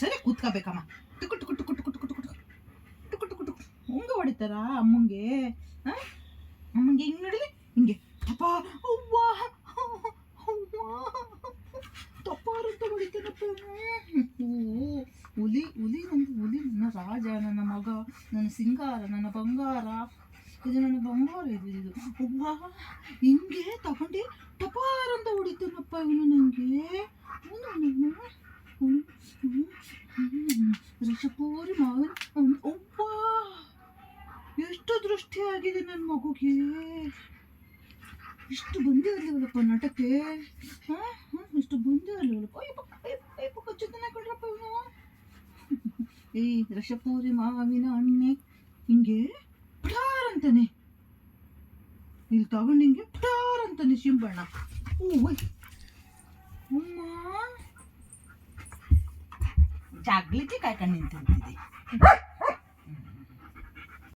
ಸರಿ ಕೂತ್ಕೋಬೇಕಮ್ಮ ಟುಕು ಟುಕು ಟುಕು ಟುಕು ಟುಕು ಟುಕು ಟುಕು ಟುಕು ಟುಕು ಹಂಗೆ ಹೊಡಿತಾರ ಅಮ್ಮಂಗೆ ಅಮ್ಮಂಗೆ ಹಿಂಗೆ ನೋಡಿದ್ರೆ ಹಿಂಗೆ ಅಪ್ಪ ಅವ್ವ ಅವ್ವ ತಪ್ಪಾರು ಅಂತ ಹೊಡಿತಾನಪ್ಪ ಹುಲಿ ಹುಲಿ ನಂದು ಹುಲಿ ನನ್ನ ರಾಜ ನನ್ನ ಮಗ ನನ್ನ ಸಿಂಗಾರ ನನ್ನ ಬಂಗಾರ ಇದು ನನ್ನ ಬಂಗಾರ ಇದು ಇದು ಅವ್ವ ಹಿಂಗೆ ತಗೊಂಡು ತಪಾರಂತ ಹೊಡಿತಾನಪ್ಪ ಇವನು ನನಗೆ ರಸಪೂರಿ ಮಾವಿನ. ಒಬ್ಬ ಎಷ್ಟು ದೃಷ್ಟಿ ಆಗಿದೆ ನನ್ನ ಮಗುಗೆ. ಇಷ್ಟು ಬಂದಿರಲಿಲ್ಲಪ್ಪ ನಾಟಕ್ಕೆ. ಹಾಂ? ಹಾಂ ಇಷ್ಟು ಬಂದಿರಲಿಲ್ಲಪ್ಪ. ಅಯ್ಯಪ್ಪ ಅಯ್ಯಪ್ಪ ಕಚ್ಚುತ್ತಾನೆ ಕಣ್ರಪ್ಪ ಇವನು. ಏಯ್ ರಸಪೂರಿ ಮಾವಿನ ಹಣ್ಣೆ ಹಿಂಗೆ ಪಟಾರ್ ಅಂತಾನೆ. ಇಲ್ಲಿ ತಗೊಂಡು ಹಿಂಗೆ ಪಟಾರ್ ಅಂತಾನೆ ಶಿಂಬಣ್ಣ. ಓಯ್. जागली ती काय काय नेमकी होती